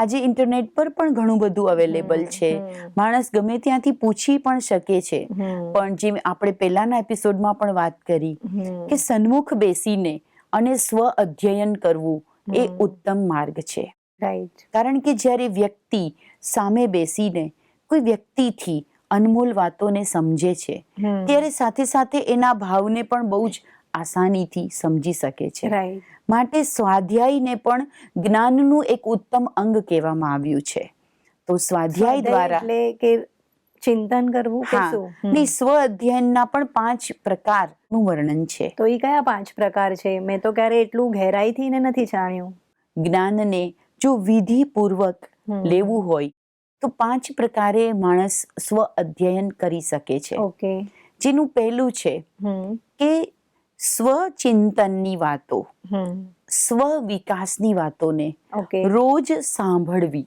આજે ઇન્ટરનેટ પર પણ ઘણું બધું અવેલેબલ છે. માણસ ગમે ત્યાંથી પૂછી પણ શકે છે. પણ જે આપણે પહેલાના એપિસોડમાં પણ વાત કરી કે સન્મુખ બેસીને અને સ્વ અધ્યયન કરવું એ ઉત્તમ માર્ગ છે. રાઈટ કારણ કે જ્યારે વ્યક્તિ સામે બેસીને કોઈ વ્યક્તિથી અનમોલ વાતોને સમજે છે ત્યારે સાથે સાથે એના ભાવને પણ બહુ જ આસાનીથી સમજી શકે છે. માટે સ્વાધ્યાયને પણ જ્ઞાનનું એક ઉત્તમ અંગ કહેવામાં આવ્યું છે. તો સ્વાધ્યાય દ્વારા એટલે કે ચિંતન કરવું કે શું. ની સ્વ અધ્યયનના પણ પાંચ પ્રકારનું વર્ણન છે. તો એ કયા પાંચ પ્રકાર છે? મેં તો ક્યારે એટલું ગહેરાઈથી ને નથી જાણ્યું. જ્ઞાનને જો વિધિપૂર્વક. લેવું હોય તો પાંચ પ્રકારે માણસ સ્વ અધ્યયન કરી શકે છે. ઓકે જેનું પહેલું છે કે સ્વચિંતનની વાતો સ્વ વિકાસની વાતોને ઓકે રોજ સાંભળવી.